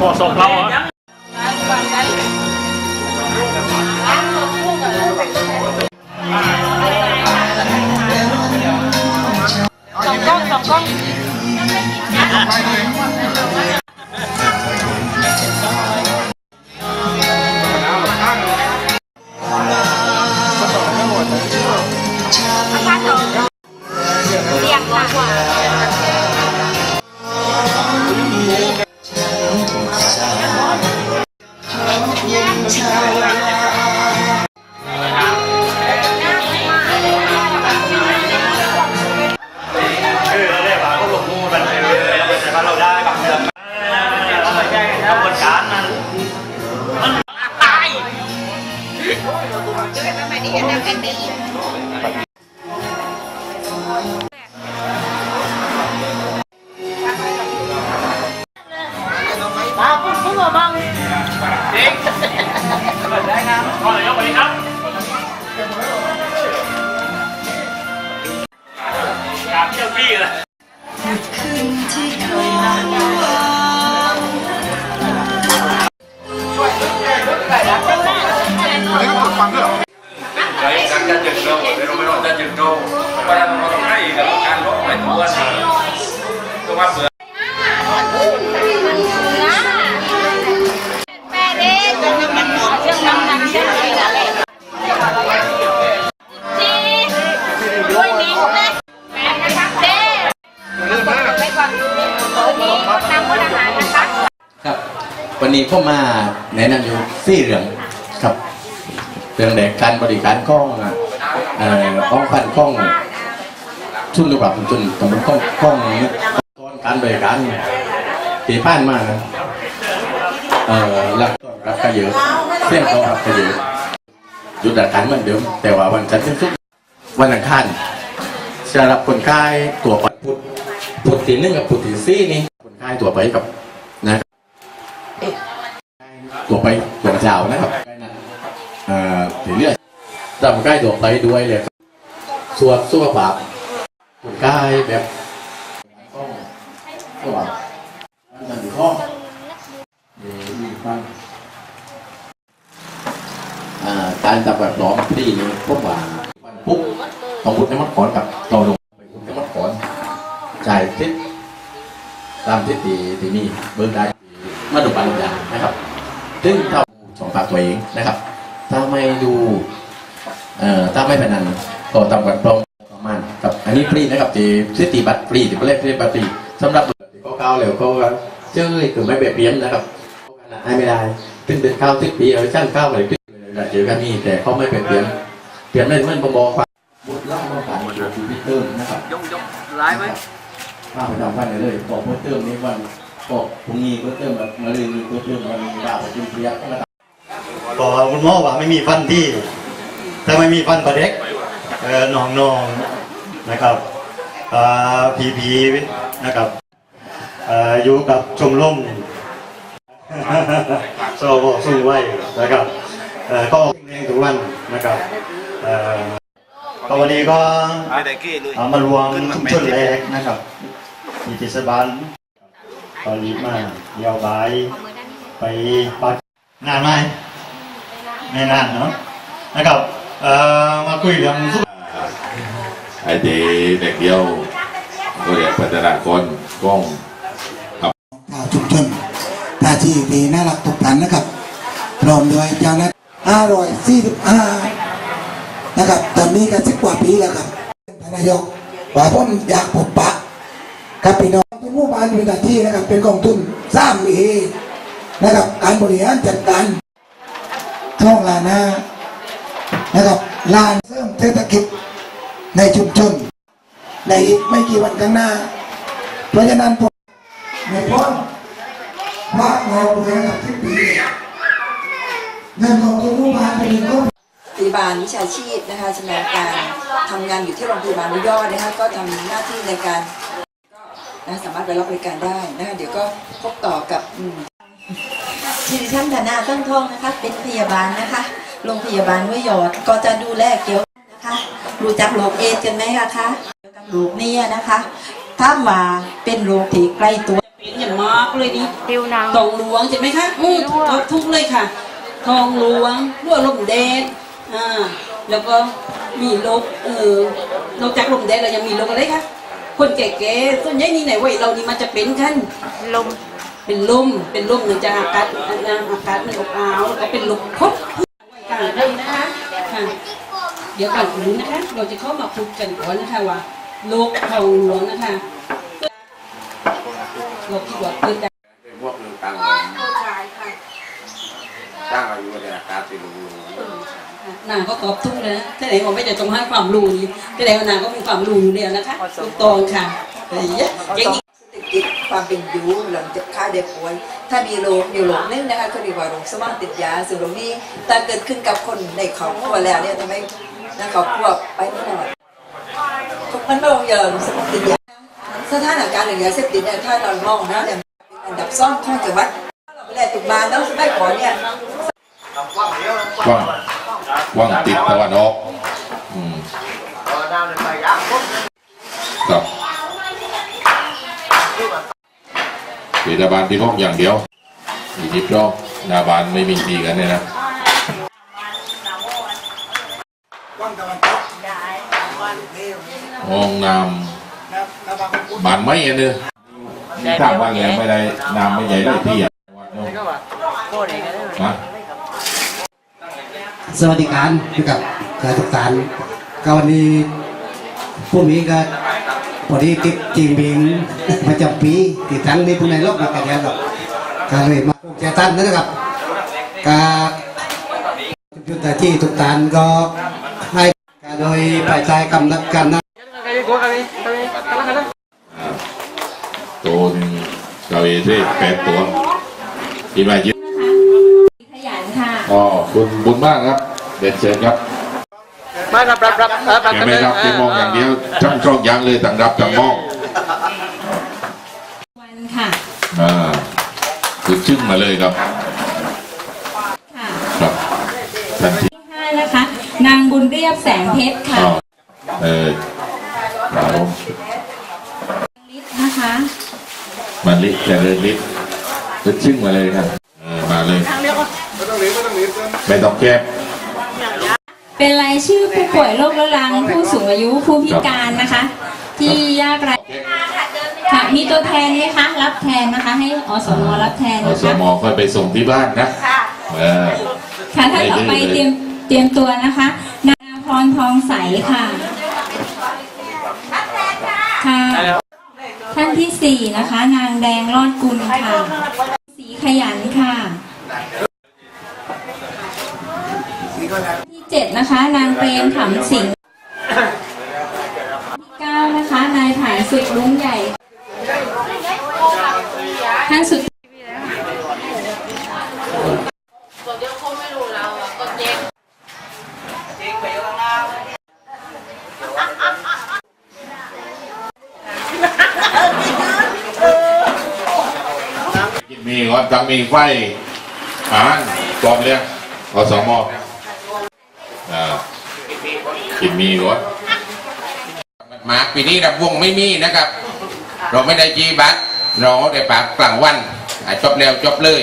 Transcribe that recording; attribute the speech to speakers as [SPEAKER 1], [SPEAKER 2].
[SPEAKER 1] พอส่ Doon kami ni Anak Ani. ช้การ
[SPEAKER 2] จัดจึงโดไม่รู้ไม่รู้จัดจึงโดเพราะฉะนั้เราต้องให้กับการลดไปตัวนะตัวว่าเบื่อ
[SPEAKER 3] วันหมดเรื่องน้ำหนักเรื่องอะไรนั่นแหละจีด้วยนิ้วนะแม่นะครับเด้ไปก่อนวันนี้นำคนอาหารนะคะ
[SPEAKER 4] ครับวันนี้ผมมาแนะนำอยู่สี่เรื่องครับเรื่องแรกการบริการกล้อง อะเอ่ออ้องพันกล้องชุ่มระดับจนตำบลกล้องกล้องนี้ตอนการบริการตีผ่านมาเอ่อหลักตอนรับก็เยอะเสียงตอบรับก็เยอะหยุดราชการเหมือนเดิมแต่ว่าวันจันทร์ถึงศุกร์วันอังคารจะรับคนไข้ตัวไปพุธพุธที่หนึ่งกับพุธที่สี่นี่คนไข้ตัวไปกับนะตัวไปตัวเจ้านะครับเอ่อถือเลือด จำใกล้ตัวไปด้วยเลยสวนสุขภาพคนใกล้แบบต้องตัวนั่นคือข้อเดี๋ยวมีฟังอ่าการจับแบบร้องที่นี่พวกว่าปุ๊บต้องบุญน้ำมันขอนกับต่อลงไปบุญน้ำมันขอนจ่ายทิศตามทิศตีที่มีเบิร์ได้มาดูปัญญานะครับ ซึ่งถ้าสองฝากตัวเองนะครับถ้าไม่ดู เอ่อถ้าไม่พนันก็ตามกันปรองประมาณครับอันนี้ฟรีนะครับที่ซื้อตีบัตรฟรีที่เรียกฟรีบัตรฟรีสำหรับที่เขาเก้าแล้วก็เจ้ยคือไม่แบบเบียนนะครับให้ไม่ได้ถึงเป็นข้าวทิศปีเอาช่างข้าวอะไรขึ้นเลยเจอกันนี่แต่เขาไม่แบบเบียนเปลี่ยนไม่เมื่อนบบอกว่าบุตรเล่ามาผ่านคือพิเตอร์นะครับ
[SPEAKER 2] ยกยกร้ายไหม
[SPEAKER 4] ข้าวไปทำวันไหนเลยบอกเพิ่มเติมนี้วันบอกพรุ่งนี้เพิ่มเติมแบบมาเรียนเพิ่มเติมวันนี้ดาวไประชุมเพียกนะครับ
[SPEAKER 5] ก็คุณหมอว่าไม่มีฟันที่ ถ้าไม่มีฟันก็เด็กเออน้องน้องนะครับอ่าพีพีนะครับอยู่กับชมรมสวสู้ไว้นะครับเอ่อก็เร่งทุกวันนะครับก็วันนี้ก็
[SPEAKER 2] ไม่ได้กี้เอา
[SPEAKER 5] มารวมชุมชนแรกนะครับที่เทศบาลตอนนี้มาเยาวบายไปปักนานไหมไม่นานเนาะนะครับ เอ่อมาคุยเรื่อง
[SPEAKER 6] ไอ้ที่เด็กเดียวก็เรียกพัฒนากรกล้อง
[SPEAKER 7] ชาวชุมชนท่าที่ดีน่ารักทุกท่านนะครับพร้อมด้วยเจ้าหน้าห้าร้อยสี่สิบห้านะครับตอนนี้ก็สิบกว่าปีแล้วครับท่านนายกว่าผมอยากพบปะกับพี่น้องทุกหมู่บ้านมีหน้าที่นะครับเป็นกองทุนสร้างเอนะครับการบริหารจัดการท้องลานา นะครับลานเสริมเศรษฐกิจในชุมชน ในอีกไม่กี่วันข้างหน้า เพราะฉะนั้นผมในพ้นว่าเราเรียนกับที่ปีเงินของทุกผู้บานเป็นเงินก็
[SPEAKER 8] พยาบาลวิชาชีพนะคะชำนาญการทำงานอยู่ที่โรงพยาบาลนุยอดนะคะก็ทำหน้าที่ในการก็นะสามารถไปรับบริการได้นะคะเดี๋ยวก็พบต่อกับ
[SPEAKER 9] ชื่อดิฉันธนาต้นทองนะคะเป็นพยาบาลนะคะ โรงพยาบาลห้วยหยอดก็จะดูแลเกี่ยวนะคะรู้จักโรคเอดส์กันไหมคะคะเกี่ยวกับโรคเนี้นะคะถ้ามาเป็นโรคที่ใกล้ตัว
[SPEAKER 3] เป็นอย่า
[SPEAKER 10] อย่างมากเลยนี่
[SPEAKER 3] ผิวหนัง
[SPEAKER 10] ทองหลวงใช่ไหมคะอืมตอบทุกเลยค่ะ ทองหลวงรั่วลมแดดอ่าแล้วก็มีโรคเออนอกจากลมแดดเรายังมีโรคอะไรคะคนแก่ๆส่วนใหญ่นี่ไหนวัยเรานี่มันจะเป็นกัน
[SPEAKER 3] ลม
[SPEAKER 10] เป็นลมเป็นลมเนื่องจากอากาศอากาศมันอบอ้าวแล้วก็เป็นลมพด กันเลยนะคะค่ะเดี๋ยวก่อนอื่นนะคะ เราจะเข้ามาพูดกันก่อนนะคะว่าโรคทองหลวงนะคะเราคิดว่าเกิดจาก
[SPEAKER 2] เป็นพวกเรื่องต่างตั้งอายุในอากาศเป็นรู
[SPEAKER 10] นางก็ตอบทุกเลยนะแต่ไหนผมไม่จะจงให้ความรู้นี่แต่ไหนว่านางก็มีความรู้อยู่แล้วนะคะถูกต้องค่ะเฮ้ยเก่ง
[SPEAKER 8] ติด ความเป็นอยู่หลังจากค่าเด็กป่วย ถ้ามีโรคอยู่โรคนึงนะคะก็เรียกว่าโรคสมองติดยาซึ่งโรคนี้ถ้าเกิดขึ้นกับคนในครอบครัวแล้วเนี่ยทำให้นะครอบครัวไปไม่รอดมันไม่ลงเยิมสมองติดยาสถานการณ์อย่างยาเสพติดเนี่ยถ้าเรามองนะเนี่ยอันดับซ่องข้างจังหวัดเราไปแลตุกมาแล้วสมัยก่อเนี่ย
[SPEAKER 6] ว้างว้างติดตะวันออกอืมครับ เวลาบานที่พกองอย่างเดียวอีกนิดรอบนาบานไม่มีทีกันเนี่ยนะห้องน้ำบานไม่อันเด้อถ้าว่าไงไม่ได้น้ำไม่ใหญ่ได้ที่อะนะ
[SPEAKER 7] สวัสดิการนะครับการทุกการก็วันนี้พวกนี้ก็ พอดีติดจริงบิงประจำปีติดทั้งนี้พวกในโลกนะกันแล้วครับก็เลยมาแจตันนะครับก็จุดที่ทุกการก็ให้ก็โดยฝ่ายชายกำลังกันนะ
[SPEAKER 6] ตัวหนึงเราเอเซ่แปดตัวกินมาเยอะ
[SPEAKER 3] ขยันค่ะ
[SPEAKER 6] อ๋อคุณบุญมากครับเด็ดเชิญครับ
[SPEAKER 1] มารับรับรับรับรับ
[SPEAKER 6] เห็นไหมครับที่มองอย่างเดียวช่างช่องยางเลยต่างรับต่างมอง
[SPEAKER 3] วันค่ะ
[SPEAKER 6] อ่าคือชึ่งมาเลยครับ
[SPEAKER 3] ค่ะ
[SPEAKER 6] ครับทันที
[SPEAKER 3] ที่ห้านะคะ นางบุญเรียบแสงเพชรค่ะ
[SPEAKER 6] อ๋อเออครับผม
[SPEAKER 3] ลิศนะคะ
[SPEAKER 6] มันลิแต่เริญลิคือชึ่งมาเลยครับเออมาเลยไม่ต้องแก้
[SPEAKER 3] เป็นรายชื่อผู้ป่วยโรคเรื้อรังผู้สูงอายุผู้พิการนะคะ ที่ยากไร้ค่ะมีตัวแทนไหมคะรับแทนนะคะ ให้อสมรับแทน
[SPEAKER 6] อ
[SPEAKER 3] นะ
[SPEAKER 6] ส
[SPEAKER 3] คะ
[SPEAKER 6] มค่อยไปส่งที่บ้านนะเออ
[SPEAKER 3] ค่ะท่านต่อไปเตรียมเตรียมตัวนะคะ นางพรทองใสค่ะค่ะท่านที่สี่นะคะ นางแดงรอดกุลค่ะสีขยันค่ะที่ เจ็ดนะคะ นางเปรมขำสิงที่เก้านะคะ นายผายสุดลุงใหญ่ท่านสุด
[SPEAKER 6] มีก่อนต้งมีไฟอาหารกรอบเลยอสมอ กินมีหรอ
[SPEAKER 2] มาปีนี้รับวงไม่มีนะครับ เราไม่ได้จีบัตรเราได้ปากกลางวันจบแล้วจบเลย